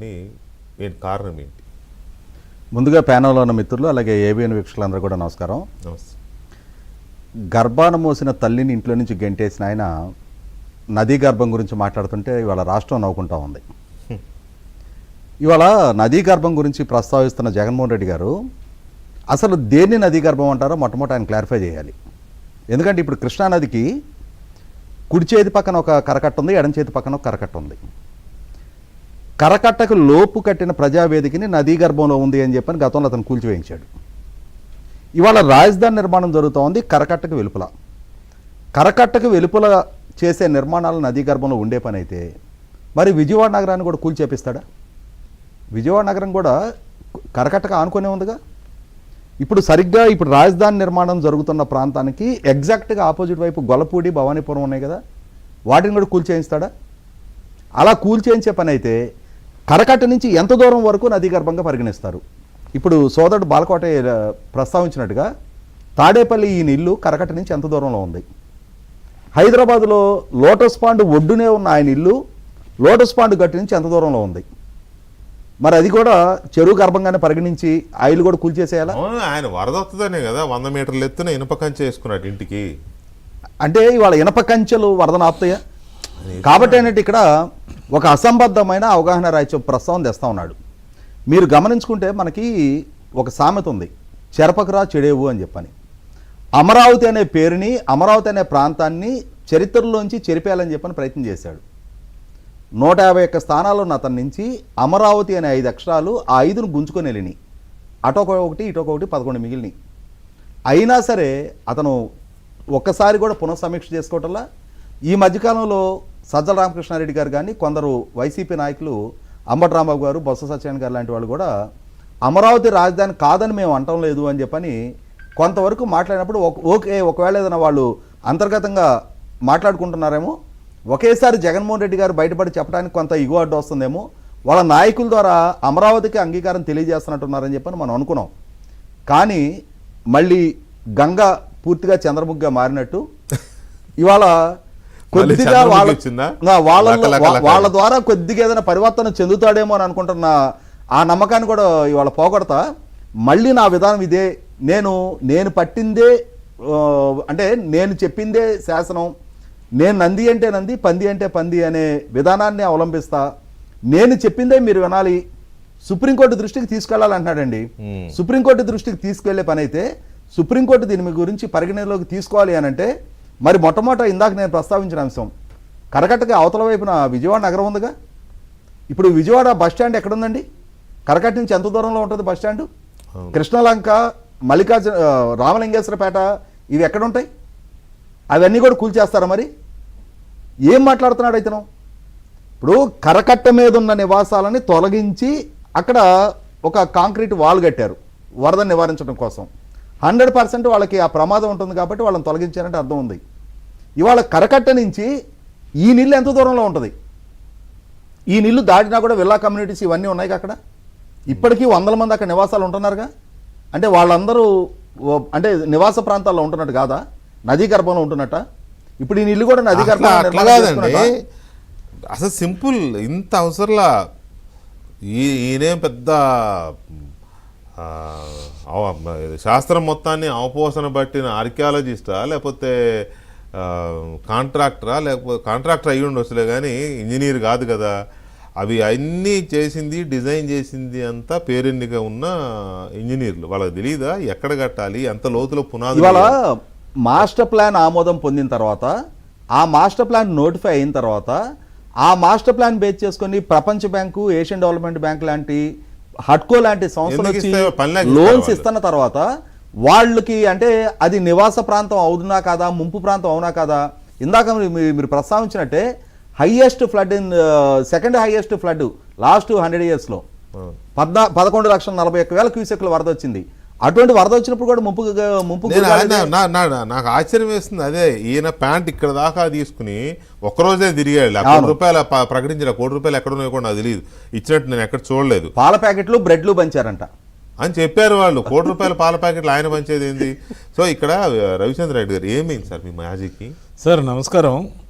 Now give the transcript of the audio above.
ఇవన్నీ ఏంటి కారణం ఏంటి? ముందుగా ప్యానల్లో ఉన్న మిత్రులు అలాగే ఏబిఎన్ వీక్షకులందరూ కూడా నమస్కారం. గర్భాన మోసిన తల్లిని ఇంట్లో నుంచి గెంటేసిన ఆయన నదీ గర్భం గురించి మాట్లాడుతుంటే ఇవాళ రాష్ట్రం నవ్వుకుంటా ఉంది. ఇవాళ నదీ గర్భం గురించి ప్రస్తావిస్తున్న జగన్మోహన్ రెడ్డి గారు అసలు దేన్ని నదీ గర్భం అంటారో మొట్టమొదటి ఆయన క్లారిఫై చేయాలి. ఎందుకంటే ఇప్పుడు కృష్ణానదికి కుడి చేతి పక్కన ఒక కరకట్ట ఉంది ఎడం చేతి పక్కన ఒక కరకట్ట ఉంది. కరకట్టకు లోపు కట్టిన ప్రజావేదికని నదీ గర్భంలో ఉంది అని చెప్పని గతంలో అతను కూల్చివేయించాడు. ఇవాళ రాజధాని నిర్మాణం జరుగుతోంది కరకట్టకు వెలుపల. కరకట్టకు వెలుపల చేసే నిర్మాణాలు నదీ గర్భంలో ఉండే పని అయితే మరి విజయవాడ నగరాన్ని కూడా కూల్చేపిస్తాడా విజయవాడ నగరం కూడా కరకట్టకు ఆనుకునే ఉందిగా? ఇప్పుడు సరిగ్గా ఇప్పుడు రాజధాని నిర్మాణం జరుగుతున్న ప్రాంతానికి ఎగ్జాక్ట్గా ఆపోజిట్ వైపు గొలపూడి భవానీపురం ఉన్నాయి కదా? వాటిని కూడా కూల్చేయిస్తాడా అలా కూల్చేయించే పని అయితే కరకట్ట నుంచి ఎంత దూరం వరకు నదీ గర్భంగా పరిగణిస్తారు? ఇప్పుడు సోదరుడు బాలకోట ప్రస్తావించినట్టుగా తాడేపల్లి ఈ ఇల్లు కరకట్ట నుంచి ఎంత దూరంలో ఉంది? హైదరాబాద్లో లోటస్ పాండ్ ఒడ్డునే ఉన్న ఆయన ఇల్లు లోటస్ పాండ్ గట్టు నుంచి ఎంత దూరంలో ఉంది? మరి అది కూడా చెరువు గర్భంగానే పరిగణించి ఆ ఇల్లు కూడా కూల్చేసేయాలా ఆయన వరద వస్తుందనే కదా వంద మీటర్ల ఎత్తున ఇనుప కంచె వేసుకున్నాడు ఇంటికి. అంటే ఇవాళ ఇనప కంచెలు వరదన ఆపుతాయా? కాబట్టి ఏంటంటే ఇక్కడ ఒక అసంబద్ధమైన అవగాహన రాజ్య ప్రస్తావం తెస్తా ఉన్నాడు. మీరు గమనించుకుంటే మనకి ఒక సామెత ఉంది. చెరపకరా చెడేవు అని చెప్పని. అమరావతి అనే పేరుని అమరావతి అనే ప్రాంతాన్ని చరిత్రలోంచి చెరిపేయాలని చెప్పని ప్రయత్నం చేశాడు. నూట యాభై ఒక్క స్థానాల్లో ఉన్న అతని నుంచి అమరావతి అనే ఐదు అక్షరాలు ఆ ఐదును గుంజుకొని వెళ్ళినాయి. అటొక ఒకటి ఇటొక పదకొండు మిగిలినాయి. అయినా సరే అతను ఒక్కసారి కూడా పునఃసమీక్ష చేసుకోవటంలా? ఈ మధ్యకాలంలో సజ్జల రామకృష్ణారెడ్డి గారు కానీ కొందరు వైసీపీ నాయకులు అంబటి రాంబాబు గారు బొత్స సత్యనారాయణ గారు లాంటి వాళ్ళు కూడా అమరావతి రాజధాని కాదని మేము అంటం లేదు అని చెప్పని కొంతవరకు మాట్లాడినప్పుడు ఒక- ఓకే ఒకవేళ ఏదైనా వాళ్ళు అంతర్గతంగా మాట్లాడుకుంటున్నారేమో ఒకేసారి జగన్మోహన్ రెడ్డి గారు బయటపడి చెప్పడానికి కొంత ఇగో అడ్డు వస్తుందేమో వాళ్ళ నాయకుల ద్వారా అమరావతికి అంగీకారం తెలియజేస్తున్నట్టున్నారని చెప్పని మనం అనుకున్నాం. కానీ మళ్ళీ గంగ పూర్తిగా చంద్రముఖిగా మారినట్టు ఇవాళ కొద్దిగా వాళ్ళ వాళ్ళ. వాళ్ళ ద్వారా కొద్దిగా ఏదైనా పరివర్తన చెందుతాడేమో అని అనుకుంటున్న ఆ నమ్మకాన్ని కూడా ఇవాళ పోగొడతా. మళ్ళీ నా విధానం ఇదే. నేను నేను పట్టిందే అంటే నేను చెప్పిందే శాసనం. నేను నంది అంటే నంది పంది అంటే పంది అనే విధానాన్ని అవలంబిస్తా. నేను చెప్పిందే మీరు వినాలి. సుప్రీంకోర్టు దృష్టికి తీసుకెళ్ళాలంటున్నాడండి. సుప్రీంకోర్టు దృష్టికి తీసుకెళ్ళే పని అయితే సుప్రీంకోర్టు దీని మీ గురించి పరిగణనలోకి తీసుకోవాలి అని అంటే మరి మొట్టమొదట ఇందాక నేను ప్రస్తావించిన అంశం కరకట్టకి అవతల వైపున విజయవాడ నగరం ఉందిగా? ఇప్పుడు విజయవాడ బస్ స్టాండ్ ఎక్కడుందండి? కరకట్ట నుంచి ఎంత దూరంలో ఉంటుంది బస్ స్టాండ్. కృష్ణలంక మల్లికార్జున రామలింగేశ్వరపేట ఇవి ఎక్కడ ఉంటాయి అవన్నీ కూడా కూల్చేస్తారా మరి? ఏం మాట్లాడుతున్నాడు ఇతను? ఇప్పుడు కరకట్ట మీద ఉన్న నివాసాలని తొలగించి అక్కడ ఒక కాంక్రీట్ వాల్ కట్టారు వరద నివారించడం కోసం. హండ్రెడ్ పర్సెంట్ వాళ్ళకి ఆ ప్రమాదం ఉంటుంది కాబట్టి వాళ్ళని తొలగించారంటే అర్థం ఉంది. ఇవాళ కరకట్ట నుంచి ఈ నీళ్ళు ఎంత దూరంలో ఉంటుంది? ఈ నీళ్ళు దాటినా కూడా విల్లా కమ్యూనిటీస్ ఇవన్నీ ఉన్నాయి అక్కడ? ఇప్పటికీ వందల మంది అక్కడ నివాసాలు ఉంటున్నారుగా? అంటే వాళ్ళందరూ అంటే నివాస ప్రాంతాల్లో ఉంటున్నట్టు కాదా? నదీ గర్భంలో ఉంటున్నట్ట? ఇప్పుడు ఈ నీళ్ళు కూడా నదీ గర్భంలో? అసలు సింపుల్ ఇంత అవసరంలా? ఈయనేం పెద్ద శాస్త్రం మొత్తాన్ని అవపోసన పట్టిన ఆర్కియాలజిస్టా లేకపోతే కాంట్రాక్టరా లేకపోతే కాంట్రాక్టర్ అయ్యి ఉండొచ్చులే కానీ ఇంజనీర్ కాదు కదా. అవి అన్నీ చేసింది డిజైన్ చేసింది అంతా పేరెన్నిక ఉన్న ఇంజనీర్లు. వాళ్ళకి తెలియదా ఎక్కడ కట్టాలి? ఎంత లోతులో పునాది ఇవాళ మాస్టర్ ప్లాన్ ఆమోదం పొందిన తర్వాత ఆ మాస్టర్ ప్లాన్ నోటిఫై అయిన తర్వాత ఆ మాస్టర్ ప్లాన్ బేస్ చేసుకొని ప్రపంచ బ్యాంకు ఏషియన్ డెవలప్మెంట్ బ్యాంక్ లాంటి హట్కో లాంటి సంస్థలు లోన్స్. ఇస్తున్న తర్వాత వాళ్ళకి అంటే అది నివాస ప్రాంతం అవునా కాదా ముంపు ప్రాంతం అవునా కాదా ఇందాక మీరు- ప్రస్తావించినట్టే highest flood in second highest flood last hundred ఇయర్స్లో. పద్నా పదకొండు లక్షల నలభై ఒక్క వేల క్యూసెక్లు వరద వచ్చింది అటువంటి వరద వచ్చినప్పుడు కూడా ముంపు ముంపు నాకు ఆశ్చర్యం వేస్తుంది. అదే ఈయన ప్యాంట్ ఇక్కడ దాకా తీసుకుని ఒక్కరోజే తిరిగాడు. కోటి. రూపాయలు ప్రకటించిన కోటి రూపాయలు ఎక్కడ ఉన్నాయో కూడా నాకు తెలియదు. ఇచ్చినట్టు నేను ఎక్కడ చూడలేదు. పాల ప్యాకెట్లు బ్రెడ్లు పంచారంట. అని చెప్పారు వాళ్ళు. కోటి రూపాయల పాల ప్యాకెట్లు ఆయన పంచేది ఏంది? సో ఇక్కడ రవిచంద్ర రెడ్డి గారు ఏమైంది సార్ మీ మ్యాజిక్కి? సార్ నమస్కారం.